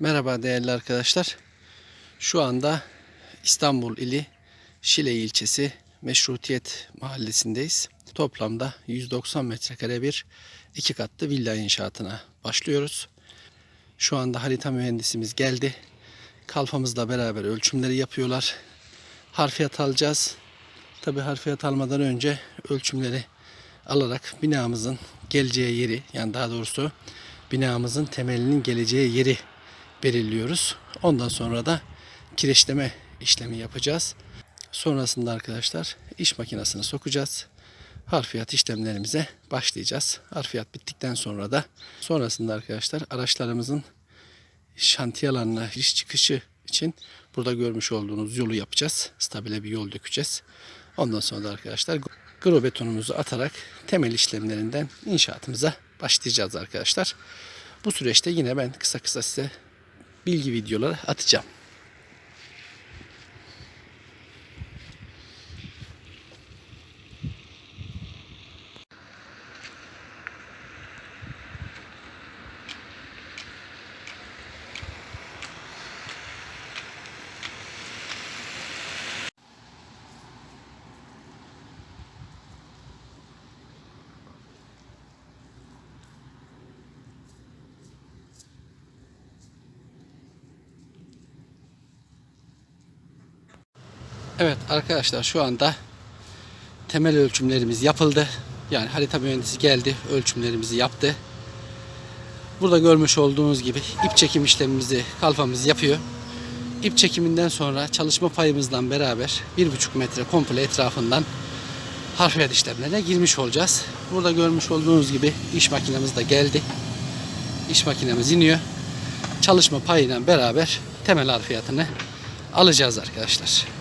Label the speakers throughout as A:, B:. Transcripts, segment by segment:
A: Merhaba değerli arkadaşlar. Şu anda İstanbul ili Şile ilçesi Meşrutiyet mahallesindeyiz. Toplamda 190 metrekare bir iki katlı villa inşaatına başlıyoruz. Şu anda harita mühendisimiz geldi. Kalfamızla beraber ölçümleri yapıyorlar. Harfiyat alacağız. Tabi harfiyat almadan önce ölçümleri alarak binamızın geleceği yeri yani daha doğrusu binamızın temelinin geleceği yeri belirliyoruz. Ondan sonra da kireçleme işlemi yapacağız. Sonrasında arkadaşlar iş makinesini sokacağız. Harfiyat işlemlerimize başlayacağız. Harfiyat bittikten sonra da sonrasında arkadaşlar araçlarımızın şantiye alanına giriş çıkışı için burada görmüş olduğunuz yolu yapacağız. Stabile bir yol dökeceğiz. Ondan sonra da arkadaşlar gro betonumuzu atarak temel işlemlerinden inşaatımıza başlayacağız arkadaşlar. Bu süreçte yine ben kısa kısa size bilgi videoları atacağım. Evet arkadaşlar şu anda temel ölçümlerimiz yapıldı. Yani harita mühendisi geldi, ölçümlerimizi yaptı. Burada görmüş olduğunuz gibi ip çekim işlemimizi kalfamız yapıyor. İp çekiminden sonra çalışma payımızdan beraber 1,5 metre komple etrafından harfiyat işlemlerine girmiş olacağız. Burada görmüş olduğunuz gibi iş makinemiz de geldi. İş makinemiz iniyor. Çalışma payıyla beraber temel harfiyatını alacağız arkadaşlar.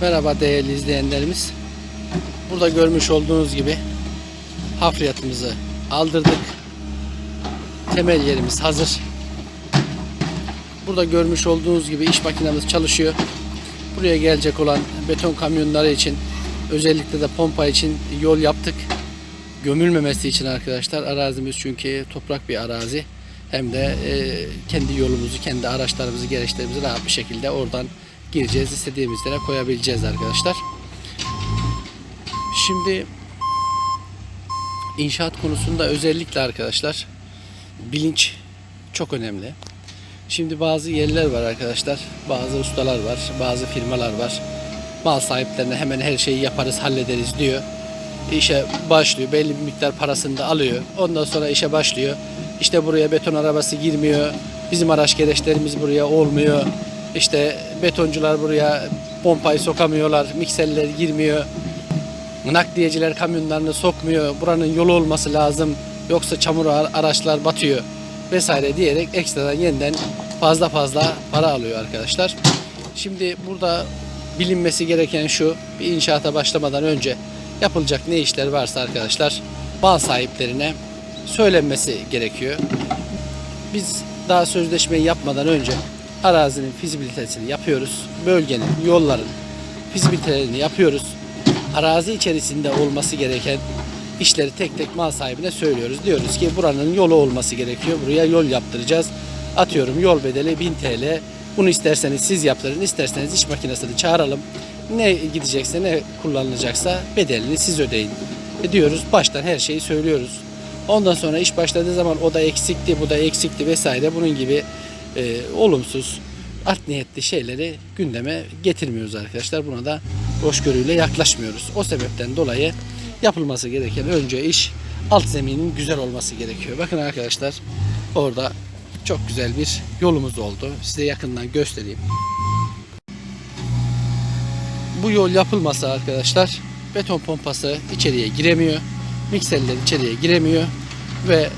A: Merhaba değerli izleyenlerimiz. Burada görmüş olduğunuz gibi hafriyatımızı aldırdık. Temel yerimiz hazır. Burada görmüş olduğunuz gibi iş makinemiz çalışıyor. Buraya gelecek olan beton kamyonları için özellikle de pompa için yol yaptık. Gömülmemesi için arkadaşlar arazimiz çünkü toprak bir arazi. Hem de e, kendi yolumuzu, kendi araçlarımızı, gereçlerimizi rahat bir şekilde oradan gireceğiz. istediğimiz yere koyabileceğiz arkadaşlar. Şimdi inşaat konusunda özellikle arkadaşlar bilinç çok önemli. Şimdi bazı yerler var arkadaşlar. Bazı ustalar var, bazı firmalar var. Mal sahiplerine hemen her şeyi yaparız, hallederiz diyor. İşe başlıyor. Belli bir miktar parasını da alıyor. Ondan sonra işe başlıyor. İşte buraya beton arabası girmiyor. Bizim araç gereçlerimiz buraya olmuyor. İşte betoncular buraya pompayı sokamıyorlar. Mikserler girmiyor. Nakliyeciler kamyonlarını sokmuyor. Buranın yolu olması lazım. Yoksa çamur ara- araçlar batıyor vesaire diyerek ekstradan yeniden fazla fazla para alıyor arkadaşlar. Şimdi burada bilinmesi gereken şu bir inşaata başlamadan önce yapılacak ne işler varsa arkadaşlar mal sahiplerine söylenmesi gerekiyor. Biz daha sözleşmeyi yapmadan önce arazinin fizibilitesini yapıyoruz. Bölgenin, yolların fizibilitelerini yapıyoruz. Arazi içerisinde olması gereken işleri tek tek mal sahibine söylüyoruz. Diyoruz ki buranın yolu olması gerekiyor. Buraya yol yaptıracağız. Atıyorum yol bedeli 1000 TL. Bunu isterseniz siz yaptırın, isterseniz iş makinesini çağıralım. Ne gidecekse, ne kullanılacaksa bedelini siz ödeyin. E diyoruz, baştan her şeyi söylüyoruz. Ondan sonra iş başladığı zaman o da eksikti, bu da eksikti vesaire bunun gibi e, olumsuz, art niyetli şeyleri gündeme getirmiyoruz arkadaşlar. Buna da hoşgörüyle yaklaşmıyoruz. O sebepten dolayı yapılması gereken önce iş alt zeminin güzel olması gerekiyor. Bakın arkadaşlar orada çok güzel bir yolumuz oldu. Size yakından göstereyim. Bu yol yapılmasa arkadaşlar beton pompası içeriye giremiyor. Mikserler içeriye giremiyor ve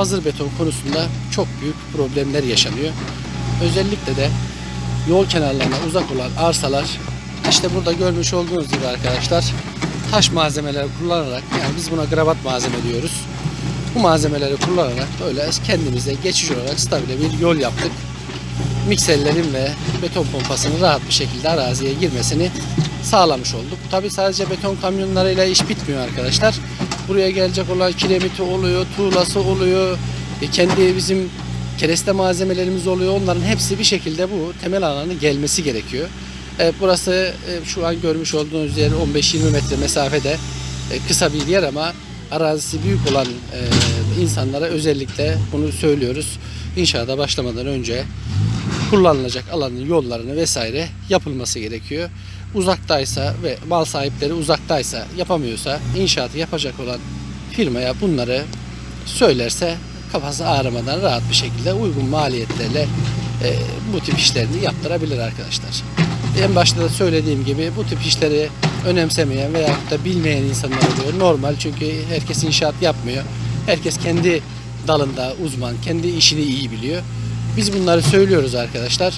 A: hazır beton konusunda çok büyük problemler yaşanıyor. Özellikle de yol kenarlarına uzak olan arsalar işte burada görmüş olduğunuz gibi arkadaşlar taş malzemeler kullanarak yani biz buna gravat malzeme diyoruz. Bu malzemeleri kullanarak böyle kendimize geçici olarak stabile bir yol yaptık. Mikserlerin ve beton pompasının rahat bir şekilde araziye girmesini sağlamış olduk. Tabi sadece beton kamyonlarıyla iş bitmiyor arkadaşlar. Buraya gelecek olan kiremiti oluyor, tuğlası oluyor, e, kendi bizim kereste malzemelerimiz oluyor. Onların hepsi bir şekilde bu temel alanı gelmesi gerekiyor. Evet, burası e, şu an görmüş olduğunuz yer 15-20 metre mesafede e, kısa bir yer ama arazisi büyük olan e, insanlara özellikle bunu söylüyoruz. İnşaata başlamadan önce kullanılacak alanın yollarını vesaire yapılması gerekiyor. Uzaktaysa ve mal sahipleri uzaktaysa yapamıyorsa inşaatı yapacak olan firmaya bunları söylerse kafası ağrımadan rahat bir şekilde uygun maliyetlerle e, bu tip işlerini yaptırabilir arkadaşlar. En başta da söylediğim gibi bu tip işleri önemsemeyen veya da bilmeyen insanlar oluyor. Normal çünkü herkes inşaat yapmıyor. Herkes kendi dalında uzman, kendi işini iyi biliyor. Biz bunları söylüyoruz arkadaşlar.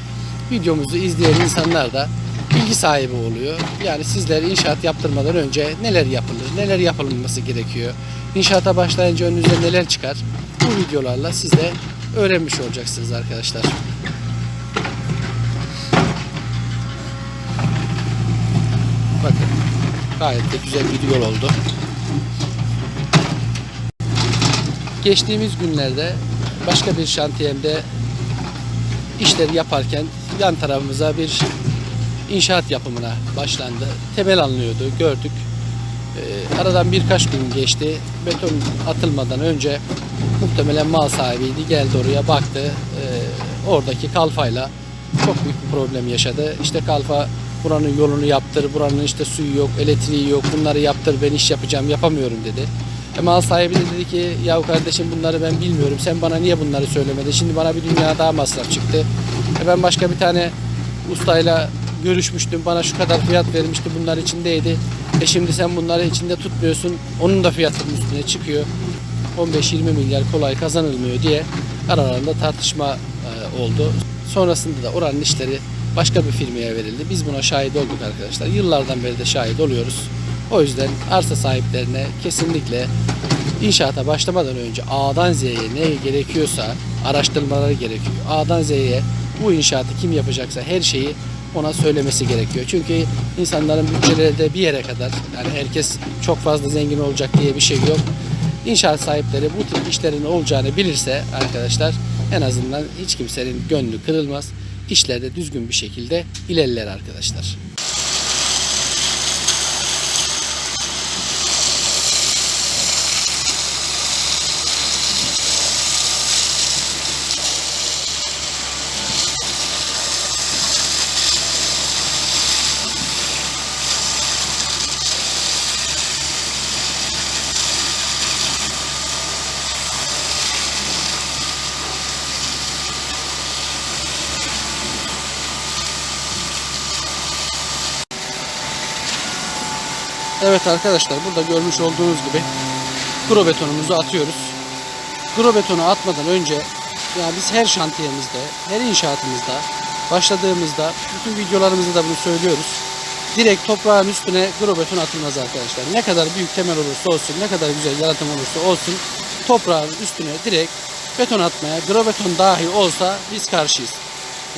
A: Videomuzu izleyen insanlar da bilgi sahibi oluyor. Yani sizler inşaat yaptırmadan önce neler yapılır, neler yapılması gerekiyor, inşaata başlayınca önünüze neler çıkar bu videolarla siz de öğrenmiş olacaksınız arkadaşlar. Bakın gayet de güzel bir yol oldu. Geçtiğimiz günlerde başka bir şantiyemde işleri yaparken yan tarafımıza bir inşaat yapımına başlandı. Temel alınıyordu, gördük. Ee, aradan birkaç gün geçti. Beton atılmadan önce muhtemelen mal sahibiydi. Geldi oraya baktı. Ee, oradaki kalfayla çok büyük bir problem yaşadı. İşte kalfa buranın yolunu yaptır, buranın işte suyu yok, elektriği yok, bunları yaptır, ben iş yapacağım, yapamıyorum dedi. E mal sahibi de dedi ki ya kardeşim bunları ben bilmiyorum, sen bana niye bunları söylemedin, şimdi bana bir dünya daha masraf çıktı. E ben başka bir tane ustayla görüşmüştüm, bana şu kadar fiyat vermişti, bunlar içindeydi. E şimdi sen bunları içinde tutmuyorsun, onun da fiyatının üstüne çıkıyor. 15-20 milyar kolay kazanılmıyor diye aralarında tartışma e, oldu. Sonrasında da oranın işleri başka bir firmaya verildi. Biz buna şahit olduk arkadaşlar. Yıllardan beri de şahit oluyoruz. O yüzden arsa sahiplerine kesinlikle inşaata başlamadan önce A'dan Z'ye ne gerekiyorsa araştırmaları gerekiyor. A'dan Z'ye bu inşaatı kim yapacaksa her şeyi ona söylemesi gerekiyor. Çünkü insanların bütçeleri de bir yere kadar yani herkes çok fazla zengin olacak diye bir şey yok. İnşaat sahipleri bu tip işlerin olacağını bilirse arkadaşlar en azından hiç kimsenin gönlü kırılmaz. İşler de düzgün bir şekilde ilerler arkadaşlar. Evet arkadaşlar burada görmüş olduğunuz gibi kro betonumuzu atıyoruz. Kro betonu atmadan önce yani biz her şantiyemizde, her inşaatımızda başladığımızda bütün videolarımızda da bunu söylüyoruz. Direkt toprağın üstüne kro beton atılmaz arkadaşlar. Ne kadar büyük temel olursa olsun, ne kadar güzel yaratım olursa olsun toprağın üstüne direkt beton atmaya, kro beton dahi olsa biz karşıyız.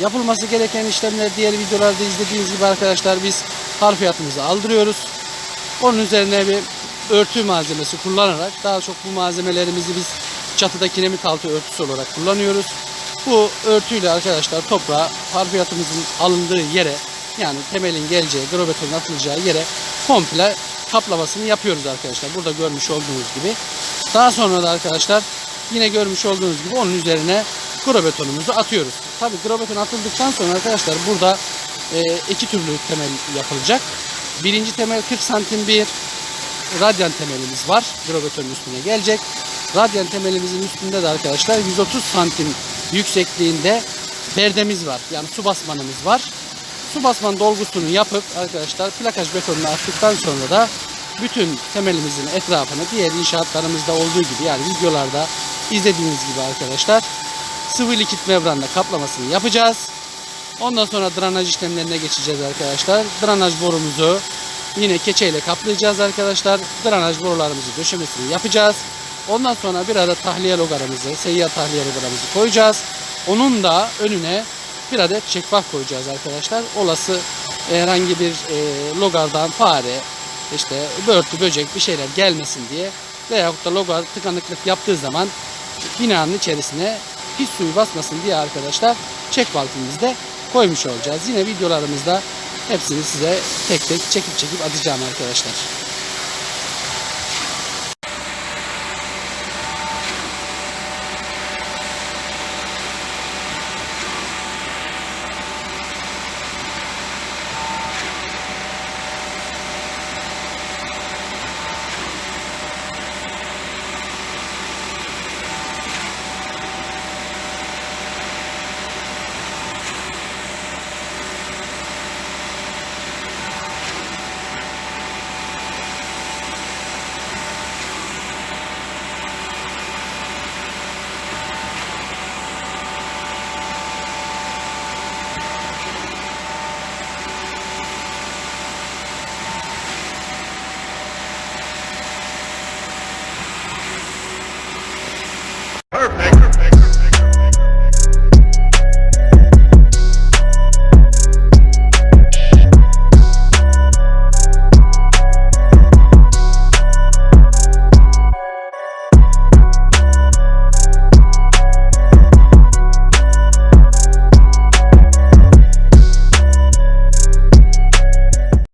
A: Yapılması gereken işlemler diğer videolarda izlediğiniz gibi arkadaşlar biz harfiyatımızı aldırıyoruz. Onun üzerine bir örtü malzemesi kullanarak daha çok bu malzemelerimizi biz çatıda kiremit altı örtüsü olarak kullanıyoruz. Bu örtüyle arkadaşlar toprağı harfiyatımızın alındığı yere yani temelin geleceği, grobetonun atılacağı yere komple kaplamasını yapıyoruz arkadaşlar. Burada görmüş olduğunuz gibi. Daha sonra da arkadaşlar yine görmüş olduğunuz gibi onun üzerine grobetonumuzu atıyoruz. Tabi grobeton atıldıktan sonra arkadaşlar burada e, iki türlü temel yapılacak. Birinci temel 40 santim bir radyan temelimiz var. Grobetonun üstüne gelecek. Radyan temelimizin üstünde de arkadaşlar 130 santim yüksekliğinde perdemiz var. Yani su basmanımız var. Su basman dolgusunu yapıp arkadaşlar plakaj betonunu attıktan sonra da bütün temelimizin etrafını diğer inşaatlarımızda olduğu gibi yani videolarda izlediğiniz gibi arkadaşlar sıvı likit membranla kaplamasını yapacağız. Ondan sonra drenaj işlemlerine geçeceğiz arkadaşlar. Drenaj borumuzu yine keçeyle kaplayacağız arkadaşlar. Drenaj borularımızı döşemesini yapacağız. Ondan sonra bir adet tahliye logaramızı, seyyar tahliye logaramızı koyacağız. Onun da önüne bir adet çekbak koyacağız arkadaşlar. Olası herhangi bir e, logardan fare, işte börtü, böcek bir şeyler gelmesin diye veyahut da logar tıkanıklık yaptığı zaman binanın içerisine pis suyu basmasın diye arkadaşlar çek valfimizde koymuş olacağız. Yine videolarımızda hepsini size tek tek çekip çekip atacağım arkadaşlar.